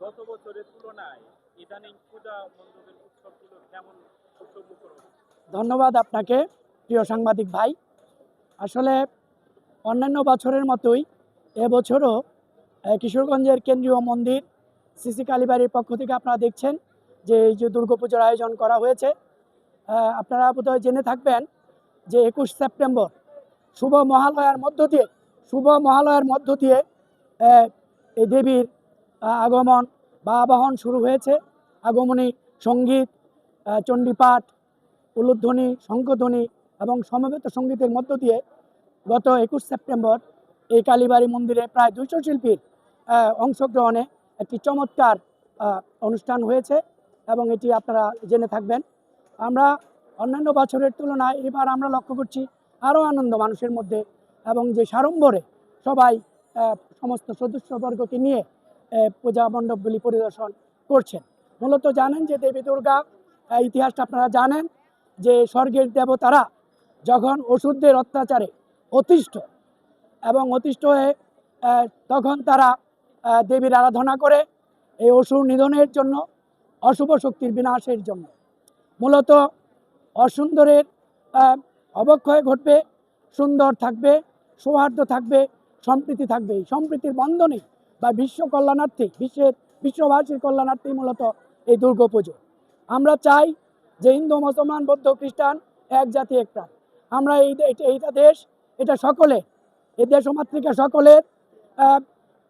গত বছরের তুলনায় ইদানিং পূজা মণ্ডপের উৎসবগুলো কেমন ধন্যবাদ আপনাকে, প্রিয় সাংবাদিক ভাই। আসলে অন্যান্য বছরের মতোই এবছরও কিশোরগঞ্জের কেন্দ্রীয় মন্দির সিসি কালীবাড়ির পক্ষ থেকে আপনারা দেখছেন যে এই যে দুর্গাপুজোর আয়োজন করা হয়েছে। আপনারা বোধহয় জেনে থাকবেন যে একুশ সেপ্টেম্বর শুভ মহালয়ার মধ্য দিয়ে, শুভ মহালয়ার মধ্য দিয়ে এই দেবীর আগমন বা আবাহন শুরু হয়েছে। আগমনী সংগীত চণ্ডীপাঠ, উলুধ্বনি, শঙ্খধ্বনি এবং সমবেত সঙ্গীতের মধ্য দিয়ে গত একুশ সেপ্টেম্বর এই কালীবাড়ি মন্দিরে প্রায় দুইশো শিল্পীর অংশগ্রহণে একটি চমৎকার অনুষ্ঠান হয়েছে এবং এটি আপনারা জেনে থাকবেন। আমরা অন্যান্য বছরের তুলনায় এবার আমরা লক্ষ্য করছি আরও আনন্দ মানুষের মধ্যে এবং যে সাড়ম্বরে সবাই সমস্ত সদস্যবর্গকে নিয়ে পূজা মণ্ডপগুলি পরিদর্শন করছেন। মূলত জানেন যে দেবী দুর্গা ইতিহাসটা আপনারা জানেন যে স্বর্গের দেবতারা যখন ওষুধদের অত্যাচারে অতিষ্ঠ এবং অতিষ্ঠ হয়ে তখন তারা দেবীর আরাধনা করে এই অসুর নিধনের জন্য, অশুভ শক্তির বিনাশের জন্য। মূলত অসুন্দরের অবক্ষয় ঘটবে, সুন্দর থাকবে, সৌহার্দ্য থাকবে, সম্প্রীতি থাকবে। এই সম্প্রীতির বন্ধনে বা বিশ্ব কল্যাণার্থে, বিশ্বের, বিশ্ববাসীর কল্যাণার্থেই মূলত এই দুর্গা পুজো। আমরা চাই যে হিন্দু, মুসলমান, বৌদ্ধ, খ্রিস্টান এক জাতি, এক প্রাণ। আমরা এই এইটা দেশ, এটা সকলে, এই দেশ মাতৃকা সকলের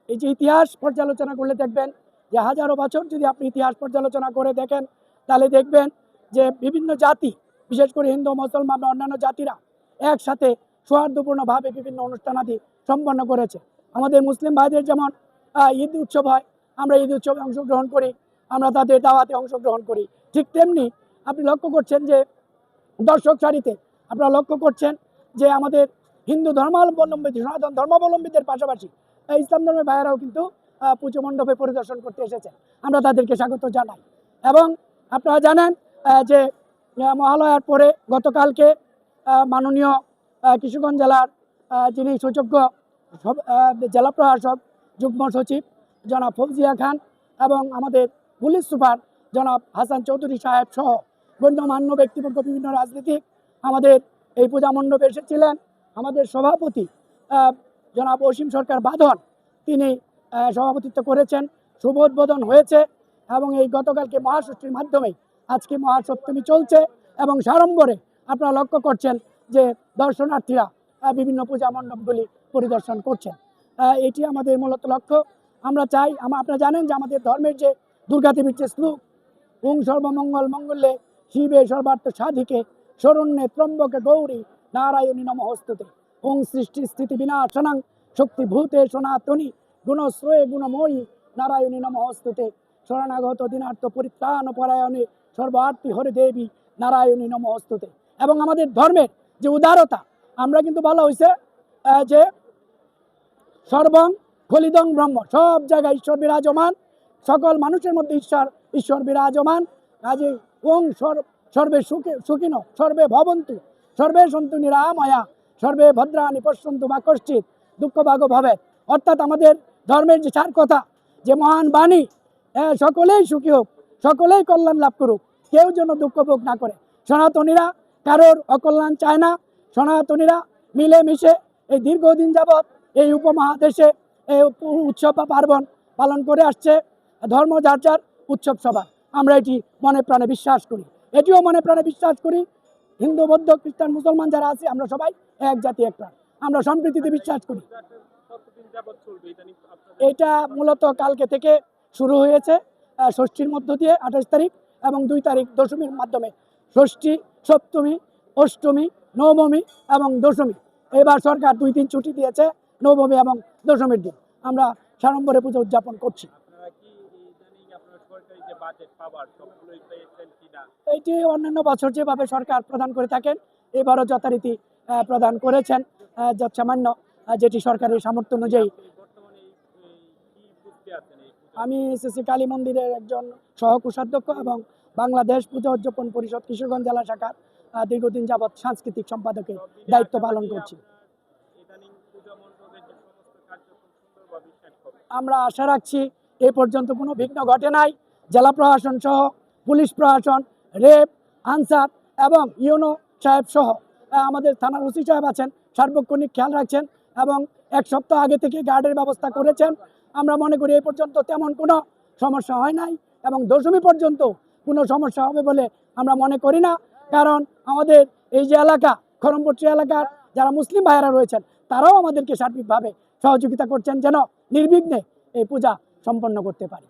এই যে ইতিহাস পর্যালোচনা করলে দেখবেন যে হাজারো বছর যদি আপনি ইতিহাস পর্যালোচনা করে দেখেন, তাহলে দেখবেন যে বিভিন্ন জাতি, বিশেষ করে হিন্দু, মুসলমান বা অন্যান্য জাতিরা একসাথে সৌহার্দ্যপূর্ণভাবে বিভিন্ন অনুষ্ঠানাদি সম্পন্ন করেছে। আমাদের মুসলিম ভাইদের যেমন ঈদ উৎসব হয়, আমরা ঈদ উৎসবে অংশগ্রহণ করি, আমরা তাদের দাওয়াতে অংশগ্রহণ করি। ঠিক তেমনি আপনি লক্ষ্য করছেন যে দর্শক সারিতে আপনারা লক্ষ্য করছেন যে আমাদের হিন্দু ধর্মাবলম্বী, সনাতন ধর্মাবলম্বীদের পাশাপাশি ইসলাম ধর্মের ভাইয়েরাও কিন্তু পুজো মণ্ডপে পরিদর্শন করতে এসেছেন। আমরা তাদেরকে স্বাগত জানাই। এবং আপনারা জানেন যে মহালয়ার পরে গতকালকে মাননীয় কিশোরগঞ্জ জেলার যিনি সব- জেলা প্রশাসক যুগ্ম সচিব জনাব ফৌজিয়া খান এবং আমাদের পুলিশ সুপার জনাব হাসান চৌধুরী সাহেব সহ গণ্যমান্য ব্যক্তিবর্গ, বিভিন্ন রাজনীতিক আমাদের এই পূজা মণ্ডপে এসেছিলেন। আমাদের সভাপতি জনাব অসীম সরকার বাঁধন, তিনি সভাপতিত্ব করেছেন, শুভ উদ্বোধন হয়েছে এবং এই গতকালকে মহাষষ্ঠীর মাধ্যমে আজকে মহাসপ্তমী চলছে এবং সাড়ম্বরে আপনারা লক্ষ্য করছেন যে দর্শনার্থীরা বিভিন্ন পূজা মণ্ডপগুলি পরিদর্শন করছেন। এটি আমাদের মূলত লক্ষ্য। আমরা চাই আপনারা জানেন যে আমাদের ধর্মের যে দুর্গা দেবীর যে শ্লোক, ওং সর্বমঙ্গল মঙ্গলে শিবে সর্বার্থ সাধিকে, শরণ্যে ত্রম্বকে গৌরী নারায়ণী নমহস্তুতে ওং সৃষ্টি স্থিতি বিনাশনাং শক্তিভূতে সনাতনী, গুণশ্রয়ে গুণময়ী নারায়ণী নমহস্তুতে শরণাগত দিনার্থ পরিত্রাণ পরায়ণে সর্বার্থী হরে দেবী নারায়ণী নমহস্তুতে এবং আমাদের ধর্মের যে উদারতা, আমরা কিন্তু বলা হয়েছে যে সর্বং খলিদং ব্রহ্ম। সব জায়গায় ঈশ্বর বিরাজমান, সকল মানুষের মধ্যে ঈশ্বর ঈশ্বর বিরাজমান। কাজে ওং সর- সর্বে সুখে, সুখিন, সর্বে ভবন্তু, সর্বে সন্তু নিরাময়া, সর্বে ভদ্রাণী পশ্যন্তু বা কশ্চিত দুঃখ ভাগ ভবে। অর্থাৎ আমাদের ধর্মের যে চার কথা, যে মহান বাণী সকলেই সুখী হোক, সকলেই কল্যাণ লাভ করুক, কেউ যেন দুঃখ ভোগ না করে। সনাতনীরা কারোর অকল্যাণ চায় না, সনাতনীরা মিলে মিশে এই দীর্ঘদিন যাবৎ এই উপমহাদেশে এই উৎসব বা পার্বণ পালন করে আসছে ধর্ম যার যার উৎসব সভা। আমরা এটি মনে প্রাণে বিশ্বাস করি। এটিও মনে প্রাণে বিশ্বাস করি, হিন্দু, বৌদ্ধ, খ্রিস্টান, মুসলমান যারা আছে, আমরা সবাই এক জাতি, এক প্রাণ। আমরা সম্প্রীতিতে বিশ্বাস করি। এটা মূলত কালকে থেকে শুরু হয়েছে ষষ্ঠীর মধ্য দিয়ে আঠাশ তারিখ এবং দুই তারিখ দশমীর মাধ্যমে। ষষ্ঠী, সপ্তমী, অষ্টমী, নবমী এবং দশমী। এবার সরকার দুই দিন ছুটি দিয়েছে নবমী এবং দশমীর দিন আমরা সাড়ম্বরে পুজো উদযাপন করছি। এইটি অন্যান্য বছর যেভাবে সরকার প্রদান করে থাকেন এবারও যথারীতি প্রদান করেছেন। যৎসামান্য যেটি সরকারের সামর্থ্য অনুযায়ী? আমি এসএসসি কালী মন্দিরের একজন সহকোষাধ্যক্ষ এবং বাংলাদেশ পূজা উদযাপন পরিষদ কিশোরগঞ্জ জেলা শাখার দীর্ঘদিন যাবৎ সাংস্কৃতিক সম্পাদকের দায়িত্ব পালন করছি ইদানিং পূজা মণ্ডপের যে সমস্ত কার্যক্রম সুন্দরভাবে শেষ হবে আমরা আশা রাখছি এ পর্যন্ত কোনো বিঘ্ন ঘটে নাই। জেলা প্রশাসন সহ পুলিশ প্রশাসন, রেপ, আনসার এবং ইউনো সাহেব সহ আমাদের থানার ওসি সাহেব আছেন, সার্বক্ষণিক খেয়াল রাখছেন এবং এক সপ্তাহ আগে থেকে গার্ডের ব্যবস্থা করেছেন। আমরা মনে করি এই পর্যন্ত তেমন কোনো সমস্যা হয় নাই এবং দশমী পর্যন্ত কোনো সমস্যা হবে বলে আমরা মনে করি না। কারণ আমাদের এই যে এলাকা খরমপট্টি এলাকার যারা মুসলিম ভাইয়েরা রয়েছেন, তারাও আমাদেরকে সার্বিকভাবে সহযোগিতা করছেন যেন নির্বিঘ্নে এই পূজা সম্পন্ন করতে পারি।